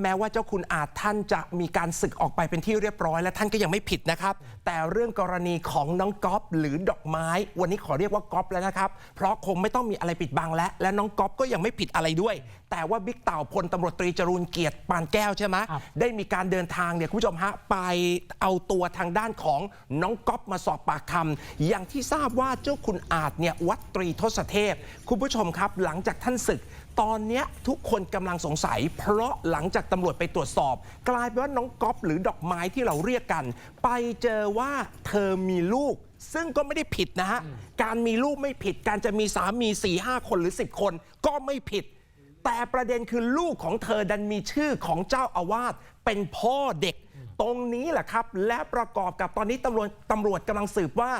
แม้ว่าเจ้าคุณอาจท่านจะมีการศึกออกไปเป็นที่เรียบร้อย และท่านก็ยังไม่ผิดนะครับ แต่เรื่องกรณีของน้องก๊อฟหรือดอกไม้ วันนี้ขอเรียกว่าก๊อฟแล้วนะครับ เพราะคงไม่ต้องมีอะไรปิดบังแล้วและน้องก๊อฟก็ยังไม่ผิดอะไรด้วย แต่ว่าบิ๊กเต่าพลตำรวจตรีจรูนเกียรติปานแก้วใช่ไหมครับได้มีการเดินทางเนี่ยคุณผู้ชมฮะไปเอาตัวทางด้านของน้องก๊อฟมาสอบปากคำอย่างที่ทราบว่าเจ้าคุณอาจเนี่ยวัดตรีทศเทพ คุณผู้ชมครับ หลังจากท่านศึก ตอนเนี้ยทุกคนกำลังสงสัย เพราะหลังจากตำรวจไปตรวจสอบ กลายเป็นว่าน้องก๊อฟหรือดอกไม้ที่เราเรียกกัน ไปเจอว่าเธอมีลูก ซึ่งก็ไม่ได้ผิดนะฮะ การมีลูกไม่ผิด การจะมีสามี4ี่ห้าคนหรือ 10 คนก็ไม่ผิด แต่ประเด็นคือลูกของเธอดันมีชื่อของเจ้าอาวาสเป็นพ่อเด็ก ตรงนี้แหละครับ และประกอบกับตอนนี้ตำรวจตำรวจกำลังสืบว่า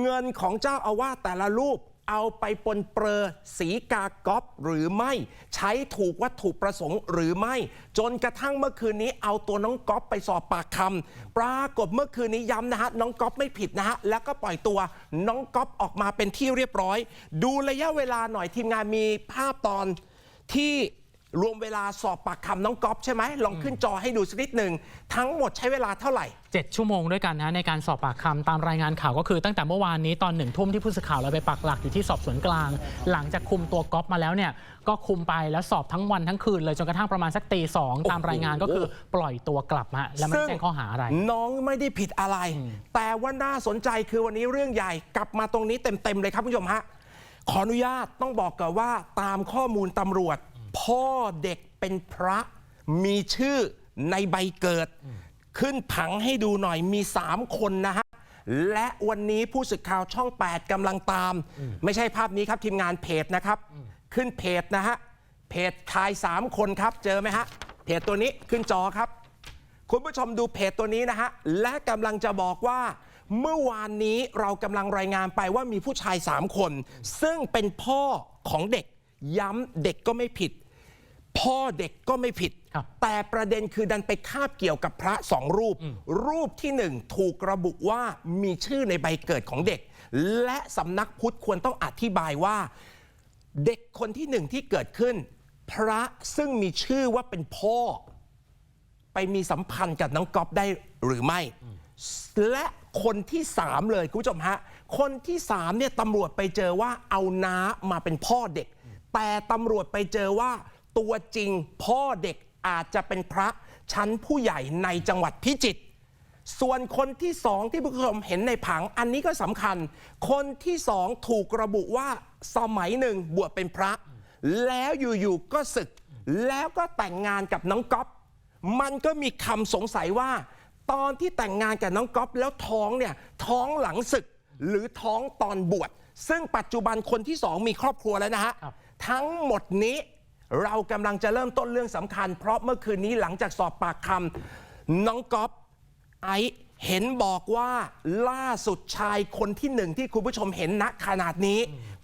เงินของเจ้าอาวาสแต่ละรูป เอาไปปนเปื้อสีกากอบหรือไม่ ใช้ถูกวัตถุประสงค์หรือไม่ จนกระทั่งเมื่อคืนนี้เอาตัวน้องก๊อฟไปสอบปากคำปรากฏเมื่อคืนนี้ย้ำนะฮะน้องก๊อฟไม่ผิดนะฮะแล้วก็ปล่อยตัวน้องก๊อฟออกมาเป็นที่เรียบร้อย ดูระยะเวลาหน่อยทีมงานมีภาพตอนที่ รวมเวลาสอบปากคำน้องก๊อฟใช่ไหมลองขึ้นจอให้ดูสักนิดหนึ่งทั้งหมดใช้เวลาเท่าไหร่ 7 ชั่วโมงด้วยกันนะในการสอบปากคำตามรายงานข่าวก็คือตั้งแต่เมื่อวานนี้ตอนหนึ่งทุ่มที่ผู้สื่อข่าวเราไปปักหลักอยู่ที่สอบสวนกลาง หลังจากคุมตัวก๊อฟมาแล้วเนี่ยก็คุมไปแล้วสอบทั้งวันทั้งคืนเลยจนกระทั่งประมาณสักตีสองตามรายงานก็คือปล่อยตัวกลับมาแล้วไม่ได้แจ้งข้อหาอะไร น้องไม่ได้ผิดอะไร แต่ว่าน่าสนใจคือวันนี้เรื่องใหญ่กลับมาตรงนี้เต็มๆเลยครับคุณผู้ชมฮะขออนุญาตต้องบอกก่อนว่าตามข้อมูลตำรวจ พ่อเด็กเป็นพระมีชื่อในใบเกิด ขึ้นผังให้ดูหน่อยมี 3 คนนะฮะ และวันนี้ผู้สื่อข่าวช่อง 8กำลังตาม ไม่ใช่ภาพนี้ครับทีมงานเพจนะครับ ขึ้นเพจนะฮะ เพจชาย 3 คนครับ เจอไหมฮะ เพจตัวนี้ขึ้นจอครับ คุณผู้ชมดูเพจตัวนี้นะฮะ และกำลังจะบอกว่าเมื่อวานนี้เรากำลังรายงานไปว่ามีผู้ชาย 3 คน ซึ่งเป็นพ่อของเด็กย้ำเด็กก็ไม่ผิด พ่อเด็กก็ไม่ผิดครับแต่ประเด็นคือดันไปคาบเกี่ยวกับพระสองรูป รูปที่หนึ่งถูกระบุว่ามีชื่อในใบเกิดของเด็ก และสำนักพุทธควรต้องอธิบายว่า เด็กคนที่หนึ่งที่เกิดขึ้น พระซึ่งมีชื่อว่าเป็นพ่อ ไปมีสัมพันธ์กับน้องก๊อฟได้หรือไม่ และคนที่สามเลยคุณผู้ชมฮะ คนที่สามเนี่ยตำรวจไปเจอว่าเอาน้ามาเป็นพ่อเด็ก แต่ตำรวจไปเจอว่า ตัวจริงพ่อเด็กอาจจะเป็นพระชั้นผู้ใหญ่ในจังหวัดพิจิตรส่วนคนที่สองที่ผู้ชมเห็นในผังอันนี้ก็สำคัญ คนที่สองถูกระบุว่าสมัยหนึ่งบวชเป็นพระ แล้วอยู่ๆก็ศึก แล้วก็แต่งงานกับน้องก๊อฟมันก็มีคำสงสัยว่า ตอนที่แต่งงานกับน้องก๊อฟแล้วท้องเนี่ยท้องหลังศึก หรือท้องตอนบวชซึ่งปัจจุบันคนที่สองมีครอบครัวแล้วนะฮะครับทั้งหมดนี้ เรากำลังจะเริ่มต้นเรื่องสำคัญ เพราะเมื่อคืนนี้หลังจากสอบปากคำน้องก๊อฟไอซ์เห็นบอกว่าล่าสุดชายคนที่หนึ่งที่คุณผู้ชมเห็นณขนาดนี้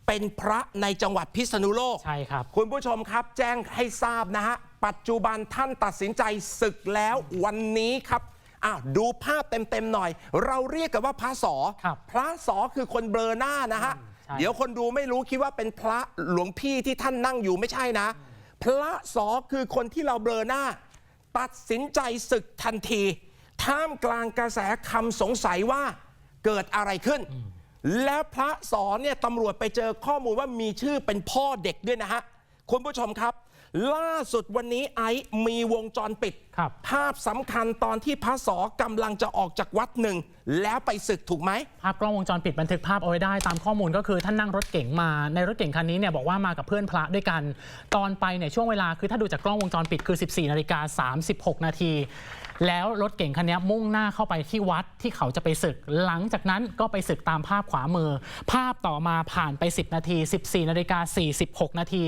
เป็นพระในจังหวัดพิษณุโลกใช่ครับ คุณผู้ชมครับแจ้งให้ทราบนะฮะ ปัจจุบันท่านตัดสินใจศึกแล้ววันนี้ครับอ้าวดูภาพเต็มๆหน่อย เราเรียกกันว่าพระสอครับพระสอคือคนเบลอหน้านะฮะใช่เดี๋ยวคนดูไม่รู้คิดว่าเป็นพระหลวงพี่ที่ท่านนั่งอยู่ไม่ใช่นะ พระสอคือคนที่เราเบลอหน้า ตัดสินใจศึกทันที ท่ามกลางกระแสคำสงสัยว่าเกิดอะไรขึ้น แล้วพระสอนเนี่ยตำรวจไปเจอข้อมูลว่ามีชื่อเป็นพ่อเด็กด้วยนะฮะ คุณผู้ชมครับ ล่าสุดวันนี้ไอซ์มีวงจรปิด ครับ ภาพสำคัญตอนที่พระสอกำลังจะออกจากวัดหนึ่ง แล้วไปศึกถูกไหม ภาพกล้องวงจรปิดบันทึกภาพเอาไว้ได้ตามข้อมูลก็คือท่านนั่งรถเก๋งมาในรถเก๋งคันนี้เนี่ยบอกว่ามากับเพื่อนพระด้วยกัน ตอนไปเนี่ยช่วงเวลาคือถ้าดูจากกล้องวงจรปิดคือ 14นาฬิกา36 นาที แล้วรถเก่งคันนี้มุ่งหน้าเข้าไปที่วัดที่เขาจะไปศึก หลังจากนั้นก็ไปศึกตามภาพขวามือ ภาพต่อมาผ่านไป 10 นาที 14นาฬิกา46 นาที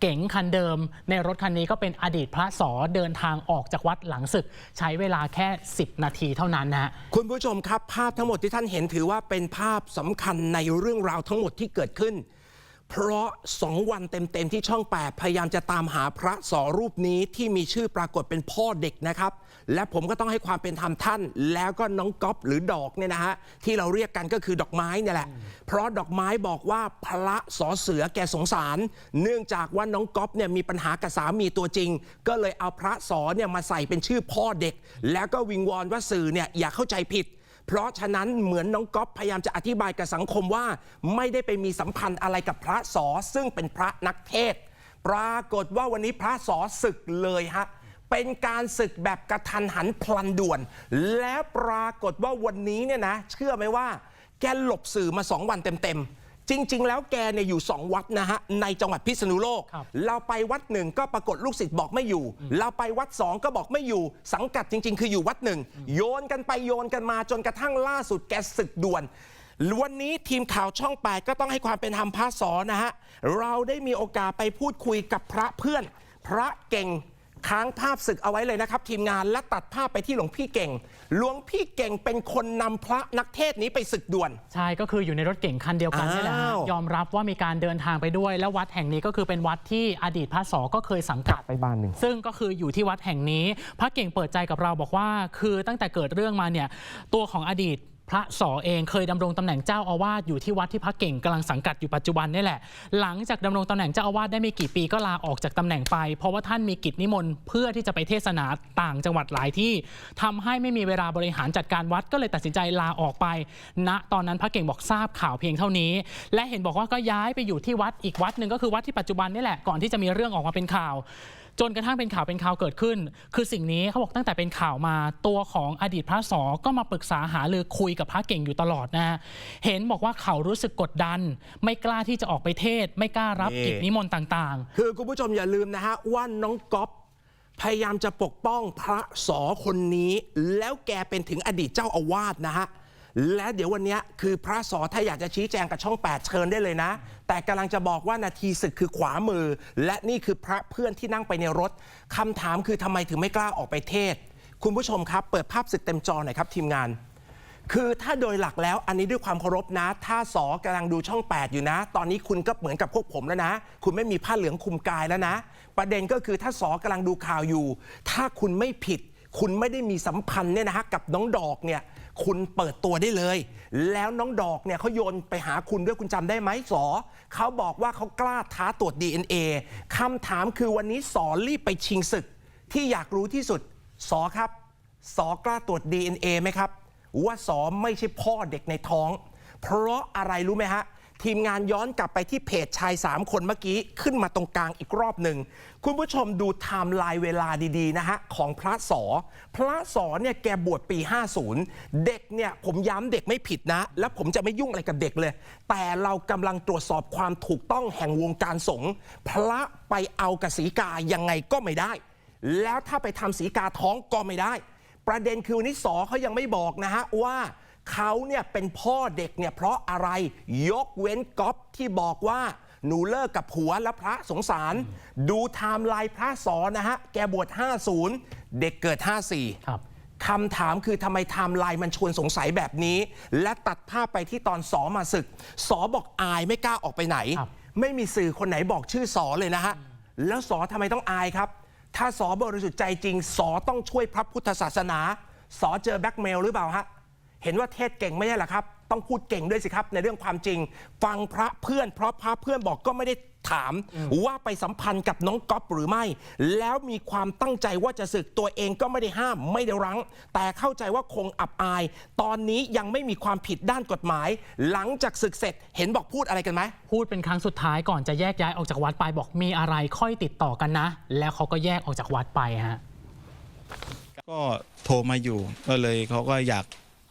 เก๋งคันเดิม ในรถคันนี้ก็เป็นอดีตพระสอเดินทางออกจากวัดหลังศึก ใช้เวลาแค่ 10 นาทีเท่านั้นนะฮะคุณผู้ชมครับภาพทั้งหมดที่ท่านเห็นถือว่าเป็นภาพสำคัญในเรื่องราวทั้งหมดที่เกิดขึ้น เพราะสองวันเต็มๆที่ช่อง 8 พยายามจะตามหาพระสอรูปนี้ที่มีชื่อปรากฏเป็นพ่อเด็กนะครับ และผมก็ต้องให้ความเป็นธรรมท่าน แล้วก็น้องก๊อฟหรือดอกเนี่ยนะฮะที่เราเรียกกันก็คือดอกไม้เนี่ยแหละ เพราะดอกไม้บอกว่าพระสอเสือแกสงสาร เนื่องจากว่าน้องก๊อฟเนี่ยมีปัญหากับสามีตัวจริง ก็เลยเอาพระสอเนี่ยมาใส่เป็นชื่อพ่อเด็ก แล้วก็วิงวอนว่าสื่อเนี่ยอย่าเข้าใจผิด เพราะฉะนั้นเหมือนน้องก๊อฟพยายามจะอธิบายกับสังคมว่า ไม่ได้ไปมีสัมพันธ์อะไรกับพระสอซึ่งเป็นพระนักเทศ ปรากฏว่าวันนี้พระสอศึกเลยฮะเป็นการศึกแบบกระทันหันพลันด่วน แล้วปรากฏว่าวันนี้เนี่ยนะ เชื่อไหมว่า แกหลบสื่อมาสองวันเต็มๆ จริง ๆ แล้วแกเนี่ยอยู่สองวัดนะฮะ ในจังหวัดพิษณุโลก ครับเราไปวัดหนึ่งก็ปรากฏลูกศิษย์บอกไม่อยู่ เราไปวัดสองก็บอกไม่อยู่ สังกัดจริง ๆ คืออยู่วัดหนึ่งโยนกันไปโยนกันมาจนกระทั่งล่าสุดแกศึกด่วน วันนี้ทีมข่าวช่อง8ก็ต้องให้ความเป็นธรรมพระสอนนะฮะ เราได้มีโอกาสไปพูดคุยกับพระเพื่อน พระเก่ง ค้างภาพศึกเอาไว้เลยนะครับ ทีมงานและตัดภาพไปที่หลวงพี่เก่ง หลวงพี่เก่งเป็นคนนำพระนักเทศน์นี้ไปศึกด่วน ใช่ก็คืออยู่ในรถเก่งคันเดียวกันนี่แหละฮะอ้าว ยอมรับว่ามีการเดินทางไปด้วย และวัดแห่งนี้ก็คือเป็นวัดที่อดีตพระสอก็เคยสังกัด ไปบ้านหนึ่ง ซึ่งก็คืออยู่ที่วัดแห่งนี้ พระเก่งเปิดใจกับเราบอกว่า คือตั้งแต่เกิดเรื่องมาเนี่ย ตัวของอดีต พระสอเองเคยดำรงตำแหน่งเจ้าอาวาสอยู่ที่วัดที่พระเก่งกำลังสังกัดอยู่ปัจจุบันนี่แหละ หลังจากดำรงตำแหน่งเจ้าอาวาสได้ไม่กี่ปีก็ลาออกจากตำแหน่งไป เพราะว่าท่านมีกิจนิมนต์เพื่อที่จะไปเทศนาต่างจังหวัดหลายที่ทำให้ไม่มีเวลาบริหารจัดการวัดก็เลยตัดสินใจลาออกไปณตอนนั้นพระเก่งบอกทราบข่าวเพียงเท่านี้ และเห็นบอกว่าก็ย้ายไปอยู่ที่วัดอีกวัดหนึ่งก็คือวัดที่ปัจจุบันนี่แหละก่อนที่จะมีเรื่องออกมาเป็นข่าว จนกระทั่งเป็นข่าวเป็นข่าวเกิดขึ้น คือสิ่งนี้เขาบอกตั้งแต่เป็นข่าวมาตัวของอดีตพระสอก็มาปรึกษาหารือคุยกับพระเก่งอยู่ตลอดนะเห็นบอกว่าเขารู้สึกกดดัน ไม่กล้าที่จะออกไปเทศ ไม่กล้ารับกิจนิมนต์ต่างๆ คือคุณผู้ชมอย่าลืมนะฮะว่าน้องก๊อฟพยายามจะปกป้องพระสอคนนี้ แล้วแกเป็นถึงอดีตเจ้าอาวาสนะฮะ และเดี๋ยววันนี้คือพระสอถ้าอยากจะชี้แจงกับช่อง 8 เชิญได้เลยนะ แต่กำลังจะบอกว่านาทีศึกคือขวามือ และนี่คือพระเพื่อนที่นั่งไปในรถคำถามคือทำไมถึงไม่กล้าออกไปเทศ คุณผู้ชมครับ เปิดภาพศึกเต็มจอหน่อยครับทีมงาน คือถ้าโดยหลักแล้วอันนี้ด้วยความเคารพนะ ถ้าสอกำลังดูช่อง 8 อยู่นะ ตอนนี้คุณก็เหมือนกับพวกผมแล้วนะ คุณไม่มีผ้าเหลืองคลุมกายแล้วนะ ประเด็นก็คือถ้าสอกำลังดูข่าวอยู่ ถ้าคุณไม่ผิด คุณไม่ได้มีสัมพันธ์เนี่ยนะฮะกับน้องดอกเนี่ย คุณเปิดตัวได้เลย แล้วน้องดอกเนี่ยเขาโยนไปหาคุณด้วยคุณจำได้ไหมสอเขาบอกว่าเขากล้าท้าตรวจ DNA คำถามคือวันนี้สอรีบไปชิงศึก ที่อยากรู้ที่สุดสอครับสอกล้าตรวจ DNA ไหมครับ ว่าสอไม่ใช่พ่อเด็กในท้อง เพราะอะไรรู้ไหมฮะ ทีมงานย้อนกลับไปที่เพจชาย 3 คนเมื่อกี้ขึ้นมาตรงกลางอีกรอบหนึ่ง คุณผู้ชมดูไทม์ไลน์เวลาดีๆนะฮะ ของพระสอ พระสอเนี่ยแกบวชปี 50 เด็กเนี่ยผมย้ำเด็กไม่ผิดนะ และผมจะไม่ยุ่งอะไรกับเด็กเลย แต่เรากำลังตรวจสอบความถูกต้องแห่งวงการสงฆ์พระไปเอากสีกายังไงก็ไม่ได้ แล้วถ้าไปทำสีกาท้องก็ไม่ได้ ประเด็นคือวันนี้สอเขายังไม่บอกนะฮะว่า เขาเนี่ยเป็นพ่อเด็กเนี่ยเพราะอะไรยกเว้นก๊อฟที่บอกว่าหนูเลิกกับผัวและพระสงสาร ดูไทม์ไลน์พระสอนะฮะ แกบวช 50 เด็กเกิด 54ๆครับคำถามคือทำไมไทม์ไลน์มันชวนสงสัยแบบนี้ และตัดภาพไปที่ตอนสอมาศึก สอบอกอายไม่กล้าออกไปไหนครับไม่มีสื่อคนไหนบอกชื่อสอเลยนะฮะ แล้วสอทำไมต้องอายครับ ถ้าสอบริสุทธิ์ใจจริง สอต้องช่วยพระพุทธศาสนา สอเจอแบล็กเมลหรือเปล่าฮะ เห็นว่าเทศเก่งไม่ใช่เหรอครับ ต้องพูดเก่งด้วยสิครับ ในเรื่องความจริง ฟังพระเพื่อน เพราะพระเพื่อนบอกก็ไม่ได้ถามว่าไปสัมพันธ์กับน้องก๊อฟหรือไม่ แล้วมีความตั้งใจว่าจะศึกตัวเองก็ไม่ได้ห้ามไม่ได้รั้ง แต่เข้าใจว่าคงอับอาย ตอนนี้ยังไม่มีความผิดด้านกฎหมาย หลังจากศึกเสร็จเห็นบอกพูดอะไรกันไหมพูดเป็นครั้งสุดท้ายก่อนจะแยกย้ายออกจากวัดไปบอกมีอะไรค่อยติดต่อกันนะ แล้วเขาก็แยกออกจากวัดไปฮะก็โทรมาอยู่ก็เลยเขาก็อยาก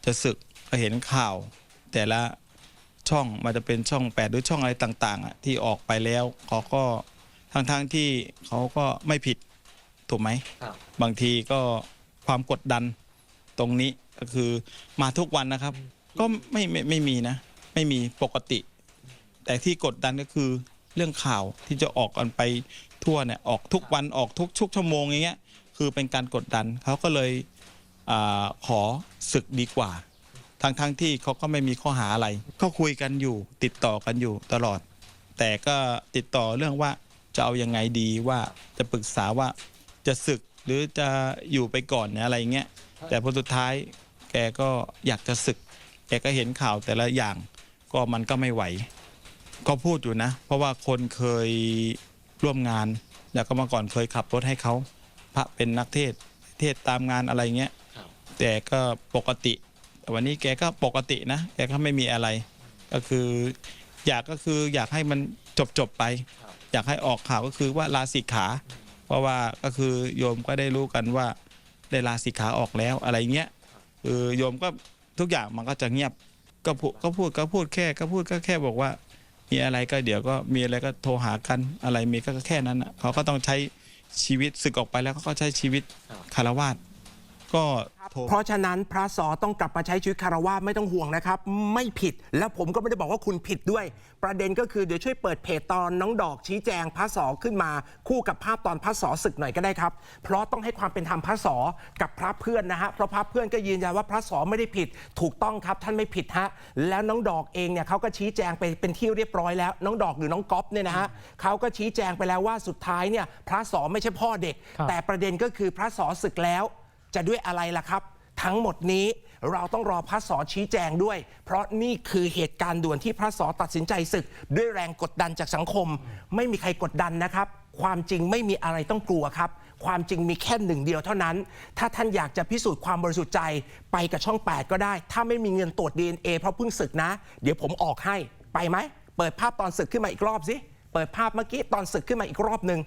จะศึกก็เห็นข่าว แต่ละช่องมันจะเป็นช่องแปดหรือช่องอะไรต่างๆอะที่ออกไปแล้วเขาก็ทั้งๆทที่เขาก็ไม่ผิดถูกไหมครับ บางทีก็ความกดดันตรงนี้ก็คือมาทุกวันนะครับ ก็ไม่ไม่ไม่มีนะ ไม่มีปกติ แต่ที่กดดันก็คือเรื่องข่าวที่จะออกกันไปทั่วเนี่ยออกทุกวันออกทุกทุกชั่วโมงอย่างเงี้ยคือเป็นการกดดันเขาก็เลย อขอศึกดีกว่าทั้งทั้งที่เขาก็ไม่มีข้อหาอะไรก็คุยกันอยู่ ติดต่อกันอยู่ตลอด แต่ก็ติดต่อเรื่องว่าจะเอายังไงดีว่าจะปรึกษาว่าจะศึกหรือจะอยู่ไปก่อนเนี่ยอะไรเงี้ยแต่พอสุดท้ายแกก็อยากจะศึก แกก็เห็นข่าวแต่ละอย่างก็มันก็ไม่ไหว ก็พูดอยู่นะ เพราะว่าคนเคยร่วมงาน แล้วก็มาก่อนเคยขับรถให้เขาพระเป็นนักเทศเทศตามงานอะไรเงี้ย แต่ก็ปกติ วันนี้แกก็ปกตินะแกก็ไม่มีอะไร ก็คืออยากก็คืออยากให้มันจบจบไป อยากให้ออกข่าวก็คือว่าลาสิกขา เพราะว่าก็คือโยมก็ได้รู้กันว่าได้ลาสิกขาออกแล้วอะไรเงี้ยคือโยมก็ทุกอย่างมันก็จะเงียบก็พูดก็พูดก็พูดแค่ก็พูดก็แค่บอกว่า มีอะไรก็เดี๋ยวก็มีอะไรก็โทรหากันอะไรมีก็แค่นั้นน่ะเขาก็ต้องใช้ชีวิตศึกออกไปแล้วเขาก็ใช้ชีวิตคารวาส ก็โทร เพราะฉะนั้นพระสอต้องกลับมาใช้ชีวิตคารวะไม่ต้องห่วงนะครับ ไม่ผิดแล้วผมก็ไม่ได้บอกว่าคุณผิดด้วย ประเด็นก็คือเดี๋ยวช่วยเปิดเพจตอนน้องดอกชี้แจงพระสอขึ้นมา คู่กับภาพตอนพระสอศึกหน่อยก็ได้ครับ เพราะต้องให้ความเป็นธรรมพระสอกับพระเพื่อนนะฮะเพราะพระเพื่อนก็ยืนยันว่าพระสอไม่ได้ผิด ถูกต้องครับท่านไม่ผิดฮะแล้วน้องดอกเองเนี่ยเขาก็ชี้แจงไปเป็นที่เรียบร้อยแล้ว น้องดอกหรือน้องก๊อฟเนี่ยนะฮะเขาก็ชี้แจงไปแล้วว่าสุดท้ายเนี่ยพระสอไม่ใช่พ่อเด็ก ครับ แต่ประเด็นก็คือพระสอศึกแล้ว จะด้วยอะไรล่ะครับ ทั้งหมดนี้เราต้องรอพระสอชี้แจงด้วย เพราะนี่คือเหตุการณ์ด่วนที่พระสอตัดสินใจศึก ด้วยแรงกดดันจากสังคม ไม่มีใครกดดันนะครับ ความจริงไม่มีอะไรต้องกลัวครับ ความจริงมีแค่หนึ่งเดียวเท่านั้น ถ้าท่านอยากจะพิสูจน์ความบริสุทธิ์ใจไปกับช่อง 8 ก็ได้ ถ้าไม่มีเงินตรวจ DNA เพราะเพิ่งศึกนะ เดี๋ยวผมออกให้ไปไหมเปิดภาพตอนศึกขึ้นมาอีกรอบสิเปิดภาพเมื่อกี้ตอนศึกขึ้นมาอีกรอบหนึ่ง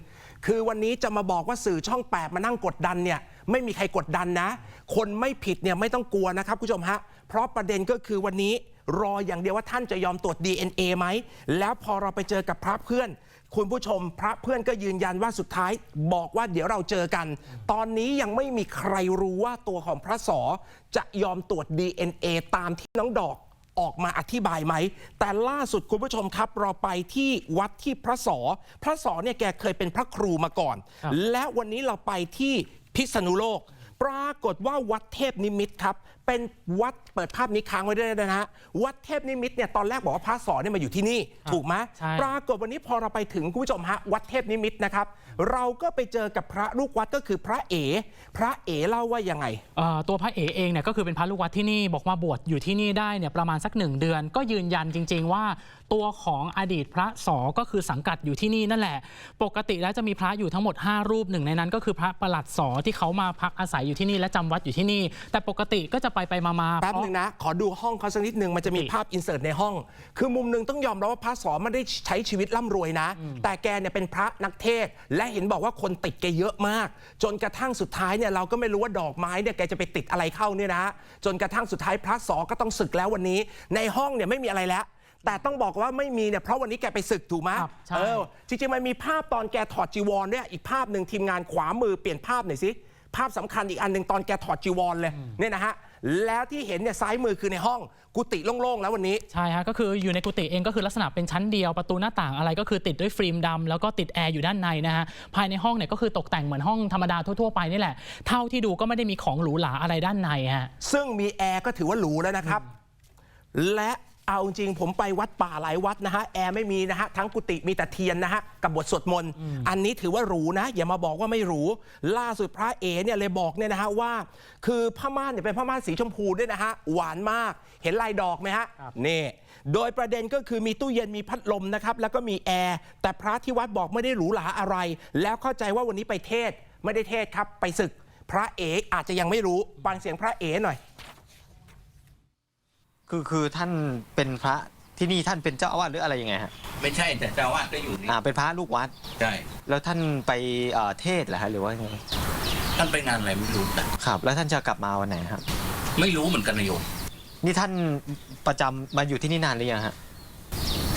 คือวันนี้จะมาบอกว่าสื่อช่อง 8 มานั่งกดดันเนี่ย ไม่มีใครกดดันนะ คนไม่ผิดเนี่ยไม่ต้องกลัวนะครับคุณผู้ชมฮะ เพราะประเด็นก็คือวันนี้รออย่างเดียวว่าท่านจะยอมตรวจ DNA ไหม แล้วพอเราไปเจอกับพระเพื่อน คุณผู้ชมพระเพื่อนก็ยืนยันว่าสุดท้าย บอกว่าเดี๋ยวเราเจอกัน ตอนนี้ยังไม่มีใครรู้ว่าตัวของพระสอจะยอมตรวจ DNA ตามที่น้องดอกออกมาอธิบายไหม แต่ล่าสุดคุณผู้ชมครับ เราไปที่วัดที่พระสอ พระสอเนี่ยแกเคยเป็นพระครูมาก่อนครับและวันนี้เราไปที่ พิษณุโลก ปรากฏว่าวัดเทพนิมิตครับเป็นวัดเปิดภาพนี้ค้างไว้ด้วยนะฮะวัดเทพนิมิตรเนี่ยตอนแรกบอกว่าพระสอเนี่ยมาอยู่ที่นี่ ถูกไหมใช่ ปรากฏวันนี้พอเราไปถึงคุณผู้ชมฮะวัดเทพนิมิตรนะครับ เราก็ไปเจอกับพระลูกวัดก็คือพระเอพระเอเล่าว่ายังไง เอ่อตัวพระเอเองเนี่ยก็คือเป็นพระลูกวัดที่นี่บอกว่าบวชอยู่ที่นี่ได้เนี่ยประมาณสักหนึ่งเดือน ก็ยืนยันจริง ๆ ว่า ตัวของอดีตพระสอก็คือสังกัดอยู่ที่นี่นั่นแหละ ปกติแล้วจะมีพระอยู่ทั้งหมด 5 รูปหนึ่งในนั้น ก็คือพระประหลัดสอที่เขามาพักอาศัยอยู่ที่นี่และจำวัดอยู่ที่นี่ แต่ปกติก็จะไปไปๆมาๆแป๊บเพราะหนึ่งนะ ขอดูห้องเขาสักนิดหนึ่งมันจะมีปกติภาพอินเสิร์ตในห้อง คือมุมหนึ่งต้องยอมรับว่าพระสอนไม่ได้ใช้ชีวิตร่ำรวยนะ แต่แกเนี่ยเป็นพระนักเทศน์และเห็นบอกว่าคนติดแกเยอะมาก จนกระทั่งสุดท้ายเนี่ยเราก็ไม่รู้ว่าดอกไม้เนี่ยแกจะไปติดอะไรเข้าเนี่ยนะ จนกระทั่งสุดท้ายพระสอก็ต้องศึกแล้ววันนี้ ในห้องเนี่ยไม่มีอะไรแล้วแต่ต้องบอกว่าไม่มีเนี่ยเพราะวันนี้แกไปศึกถูกไหมครับใช่เออจริงๆมันมีภาพตอนแกถอดจีวรเนี่ยอีกภาพหนึ่งทีมงานขวามือเปลี่ยนภาพหน่อยสิภาพสำคัญอีกอันหนึ่งตอนแกถอดจีวรเลยเนี่ยนะฮะ แล้วที่เห็นเนี่ยซ้ายมือคือในห้องกุฏิโล่งๆแล้ววันนี้ ใช่ฮะก็คืออยู่ในกุฏิเองก็คือลักษณะเป็นชั้นเดียวประตูหน้าต่างอะไรก็คือติดด้วยฟิล์มดำแล้วก็ติดแอร์อยู่ด้านในนะฮะภายในห้องเนี่ยก็คือตกแต่งเหมือนห้องธรรมดาทั่วๆไปนี่แหละเท่าที่ดูก็ไม่ได้มีของหรูหราอะไรด้านในฮะ ซึ่งมีแอร์ก็ถือว่าหรูแล้วนะครับ และ เอาจริงผมไปวัดป่าหลายวัดนะฮะแอร์ไม่มีนะฮะทั้งกุฏิมีแต่เทียนนะฮะกับบทสวดมนต์อันนี้ถือว่าหรูนะ อย่ามาบอกว่าไม่หรูล่าสุดพระเอเนี่ยเลยบอกเนี่ยนะฮะว่า คือผ้าม่านเนี่ยเป็นผ้าม่านสีชมพูด้วยนะฮะหวานมากเห็นลายดอกไหมฮะครับนี่โดยประเด็นก็คือมีตู้เย็นมีพัดลมนะครับแล้วก็มีแอร์แต่พระที่วัดบอกไม่ได้หรูหราอะไร แล้วเข้าใจว่าวันนี้ไปเทศน์ไม่ได้เทศน์ครับไปศึก พระเออาจจะยังไม่รู้ฟังเสียงพระเอหน่อย คือคือท่านเป็นพระที่นี่ท่านเป็นเจ้าอาวาสหรืออะไรยังไงฮะไม่ใช่แต่เจ้าอาวาดก็อยู่นี่อ่าเป็นพระลูกวัด ใช่แล้วท่านไปเอ่อเทศน์เหรอฮะหรือว่าไงท่านไปงานอะไรไม่รู้แต่ครับ แล้วท่านจะกลับมาวันไหนครับไม่รู้เหมือนกันนายโยมนี่ท่านประจำมาอยู่ที่นี่นานหรือยังฮะ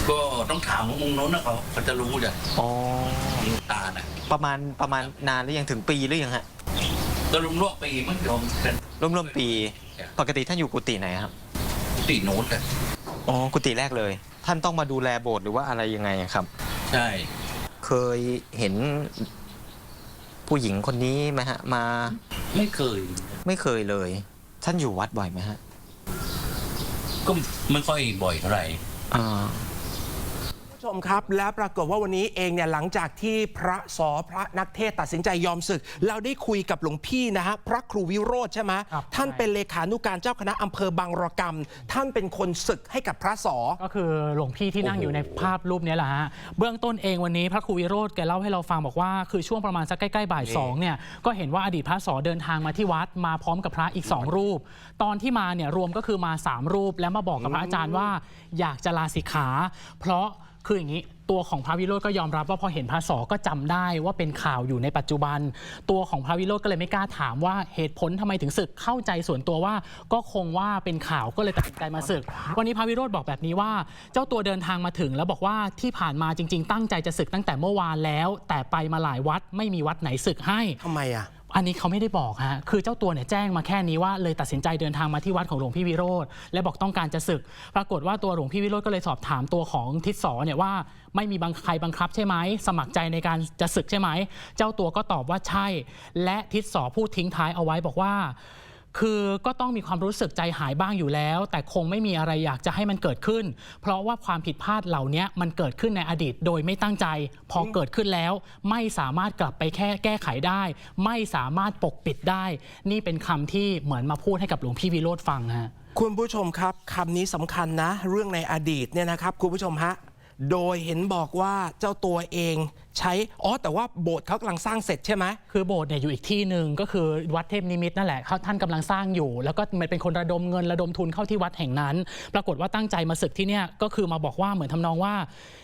ก็ต้องถามของมุงโน้นนะเขาเขาจะรู้จ้ะอ๋อมุงตาน่ะประมาณประมาณนานหรือยังถึงปีหรือยังฮะก็รุมรวบปีมั้งโยมเป็นร่วมร่วมปี ปกติท่านอยู่กุฏิไหนครับ ตีโน้นแต่อ๋อกุฏิแรกเลย ท่านต้องมาดูแลโบสถ์หรือว่าอะไรยังไงครับ ใช่ เคยเห็นผู้หญิงคนนี้ไหมฮะ มาไม่เคย ไม่เคยเลย ท่านอยู่วัดบ่อยไหมฮะก็ไม่ค่อยบ่อยเท่าไหร่อ่าผู้ ชมครับ แล้วปรากฏว่าวันนี้เองเนี่ยหลังจากที่พระสอพระนักเทศน์ตัดสินใจยอมศึก เราได้คุยกับหลวงพี่นะฮะพระครูวิโรธใช่ไหมครับท่านเป็นเลขานุการเจ้าคณะอำเภอบางรกรรม ท่านเป็นคนศึกให้กับพระสอ ก็คือหลวงพี่ที่นั่งอยู่ในภาพรูปเนี้ยแหละฮะเบื้องต้นเองวันนี้พระครูวิโรธแกเล่าให้เราฟังบอกว่า คือช่วงประมาณสักใกล้ๆบ่ายสองเนี่ยก็เห็นว่าอดีตพระสอเดินทางมาที่วัดมาพร้อมกับพระอีก2รูป ตอนที่มาเนี่ยรวมก็คือมา3รูปแล้วมาบอกกับพระอาจารย์ว่า อยากจะลาสิกขา เพราะ คืออย่างนี้ตัวของพระวิโรธก็ยอมรับว่าพอเห็นพระสอก็จำได้ว่าเป็นข่าวอยู่ในปัจจุบัน ตัวของพระวิโรธก็เลยไม่กล้าถามว่าเหตุผลทำไมถึงศึกเข้าใจส่วนตัวว่า ก็คงว่าเป็นข่าวก็เลยตัดสินใจมาศึก วันนี้พระวิโรธบอกแบบนี้ว่า เจ้าตัวเดินทางมาถึง แล้วบอกว่าที่ผ่านมาจริง ๆ ตั้งใจจะศึกตั้งแต่เมื่อวานแล้ว แต่ไปมาหลายวัดไม่มีวัดไหนศึกให้ทำไมอะ อันนี้เขาไม่ได้บอกฮะ คือเจ้าตัวเนี่ยแจ้งมาแค่นี้ว่าเลยตัดสินใจเดินทางมาที่วัดของหลวงพี่วิโรธและบอกต้องการจะศึก ปรากฏว่าตัวหลวงพี่วิโรธก็เลยสอบถามตัวของทิศสอเนี่ยว่าไม่มีบังใครบังคับใช่ไหมสมัครใจในการจะศึกใช่ไหม เจ้าตัวก็ตอบว่าใช่ และทิศสอพูดทิ้งท้ายเอาไว้บอกว่า คือก็ต้องมีความรู้สึกใจหายบ้างอยู่แล้ว แต่คงไม่มีอะไรอยากจะให้มันเกิดขึ้น เพราะว่าความผิดพลาดเหล่านี้มันเกิดขึ้นในอดีตโดยไม่ตั้งใจ พอเกิดขึ้นแล้ว ไม่สามารถกลับไปแค่แก้ไขได้ ไม่สามารถปกปิดได้ นี่เป็นคำที่เหมือนมาพูดให้กับหลวงพี่วิโรธฟังฮะคุณผู้ชมครับคำนี้สำคัญนะ เรื่องในอดีตเนี่ยนะครับ คุณผู้ชมฮะ โดยเห็นบอกว่าเจ้าตัวเองใช้ อ๋อ แต่ว่าโบสถ์เขากำลังสร้างเสร็จใช่ไหม คือโบสถ์เนี่ยอยู่อีกที่หนึ่งก็คือวัดเทพนิมิตนั่นแหละเขาท่านกำลังสร้างอยู่ แล้วก็มันเป็นคนระดมเงินระดมทุนเข้าที่วัดแห่งนั้น ปรากฏว่าตั้งใจมาศึกที่เนี่ยก็คือมาบอกว่าเหมือนทำนองว่า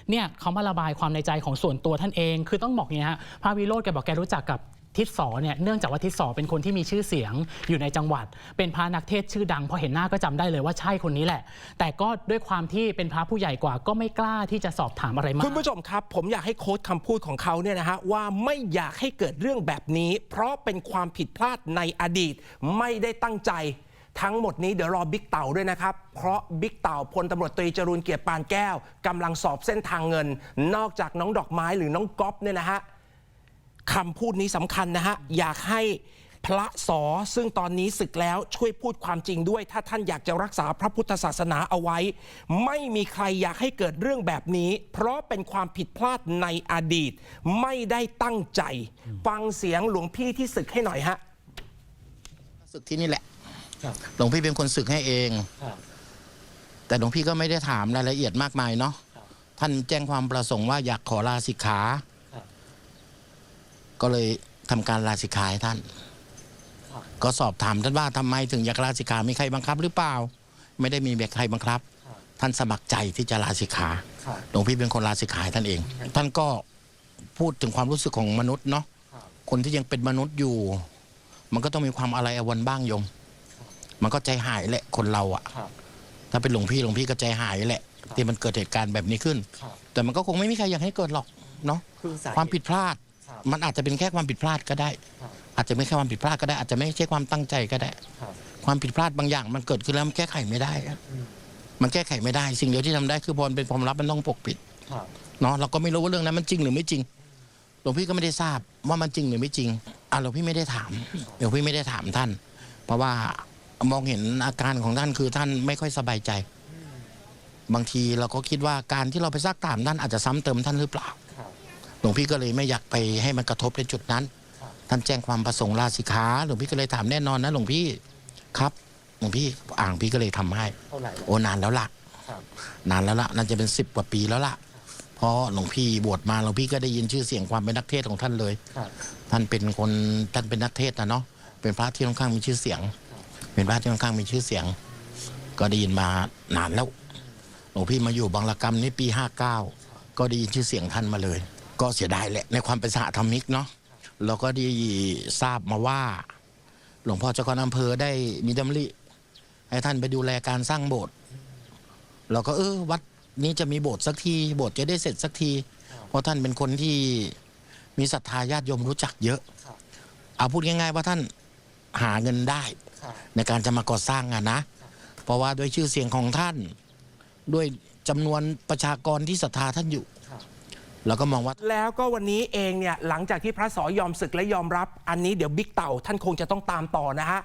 เนี่ยเขามาระบายความในใจของส่วนตัวท่านเอง คือต้องบอกอย่างนี้ฮะพระวิโรธแกบอกแกรู้จักกับ ทิศสอเนี่ยเนื่องจากว่าทิศสอเป็นคนที่มีชื่อเสียงอยู่ในจังหวัด เป็นพระนักเทศชื่อดังพอเห็นหน้าก็จำได้เลยว่าใช่คนนี้แหละ แต่ก็ด้วยความที่เป็นพระผู้ใหญ่กว่าก็ไม่กล้าที่จะสอบถามอะไรมากคุณผู้ชมครับ ผมอยากให้โค้ดคำพูดของเขาเนี่ยนะฮะว่าไม่อยากให้เกิดเรื่องแบบนี้ เพราะเป็นความผิดพลาดในอดีตไม่ได้ตั้งใจทั้งหมดนี้เดี๋ยวรอบิ๊กเต่าด้วยนะครับ เพราะบิ๊กเต่าพลตำรวจตรีจรูนเกียรติปานแก้วกำลังสอบเส้นทางเงิน นอกจากน้องดอกไม้หรือน้องก๊อฟเนี่ยนะฮะ คำพูดนี้สำคัญนะฮะ อยากให้พระสอซึ่งตอนนี้ศึกแล้วช่วยพูดความจริงด้วย ถ้าท่านอยากจะรักษาพระพุทธศาสนาเอาไว้ ไม่มีใครอยากให้เกิดเรื่องแบบนี้ เพราะเป็นความผิดพลาดในอดีต ไม่ได้ตั้งใจ ฟังเสียงหลวงพี่ที่ศึกให้หน่อยฮะศึกที่นี่แหละหลวงพี่เป็นคนศึกให้เอง แต่หลวงพี่ก็ไม่ได้ถามรายละเอียดมากมายเนาะท่านแจ้งความประสงค์ว่าอยากขอลาสิกขา ก็เลยทำการลาสิกขาให้ท่าน ก็สอบถามท่านว่าทำไมถึงอยากลาสิกขามีใครบังคับหรือเปล่า ไม่ได้มีแบบใครบังคับ ท่านสมัครใจที่จะลาสิกขาหลวงพี่เป็นคนลาสิกขาท่านเอง ท่านก็พูดถึงความรู้สึกของมนุษย์เนาะคนที่ยังเป็นมนุษย์อยู่ มันก็ต้องมีความอะไรอวรณ์บ้างโยม มันก็ใจหายแหละคนเราอะถ้าเป็นหลวงพี่หลวงพี่ก็ใจหายแหละที่มันเกิดเหตุการณ์แบบนี้ขึ้น แต่มันก็คงไม่มีใครอยากให้เกิดหรอกเนาะความผิดพลาด มันอาจจะเป็นแค่ความผิดพลาดก็ได้ อาจจะไม่แค่ความผิดพลาดก็ได้ อาจจะไม่ใช่ความตั้งใจก็ได้ ความผิดพลาดบางอย่าง มันเกิดขึ้นแล้วมันแก้ไขไม่ได้อะมันแก้ไขไม่ได้ สิ่งเดียวที่ทำได้คือพอมันเป็นความลับมันต้องปกปิดเนาะเราก็ไม่รู้ว่าเรื่องนั้นมันจริงหรือไม่จริงหลวงพี่ก็ไม่ได้ทราบว่ามันจริงหรือไม่จริงอะหลวงพี่ไม่ได้ถามหลวงพี่ไม่ได้ถามท่าน เพราะว่ามองเห็นอาการของท่านคือท่านไม่ค่อยสบายใจ บางทีเราก็คิดว่าการที่เราไปซักถามท่านอาจจะซ้ำเติมท่านหรือเปล่า หลวงพี่ก็เลยไม่อยากไปให้มันกระทบในจุดนั้น ท่านแจ้งความประสงค์ลาสิกขาหลวงพี่ก็เลยถามแน่นอนนะหลวงพี่ครับหลวงพี่อ่างพี่ก็เลยทำให้โอ้นานแล้วล่ะนานแล้วล่ะน่าจะเป็นสิบกว่าปีแล้วล่ะเพราะหลวงพี่บวชมาหลวงพี่ก็ได้ยินชื่อเสียงความเป็นนักเทศน์ของท่านเลย ท่านเป็นคนท่านเป็นนักเทศน์นะเนาะเป็นพระที่ค่อนข้างมีชื่อเสียง เป็นพระที่ค่อนข้างมีชื่อเสียง ก็ได้ยินมานานแล้วหลวงพี่มาอยู่บางระกรรมนี่ปีห้าเก้าก็ได้ยินชื่อเสียงท่านมาเลย ก็เสียดายแหละในความเป็นสหธรรมิกเนาะเราก็ได้ทราบมาว่า หลวงพ่อเจ้าคณะอำเภอได้มีดำริให้ท่านไปดูแลการสร้างโบสถ์เราก็เออวัดนี้จะมีโบสถ์สักทีโบสถ์จะได้เสร็จสักที เพราะท่านเป็นคนที่มีศรัทธาญาติโยมรู้จักเยอะ เอาพูดง่ายๆว่าท่านหาเงินได้ ในการจะมาก่อสร้างอะนะ เพราะว่าด้วยชื่อเสียงของท่าน ด้วยจำนวนประชากรที่ศรัทธาท่านอยู่ เราก็มองว่า แล้วก็วันนี้เองเนี่ยหลังจากที่พระสอยอมศึกและยอมรับ อันนี้เดี๋ยวบิ๊กเต่าท่านคงจะต้องตามต่อนะฮะ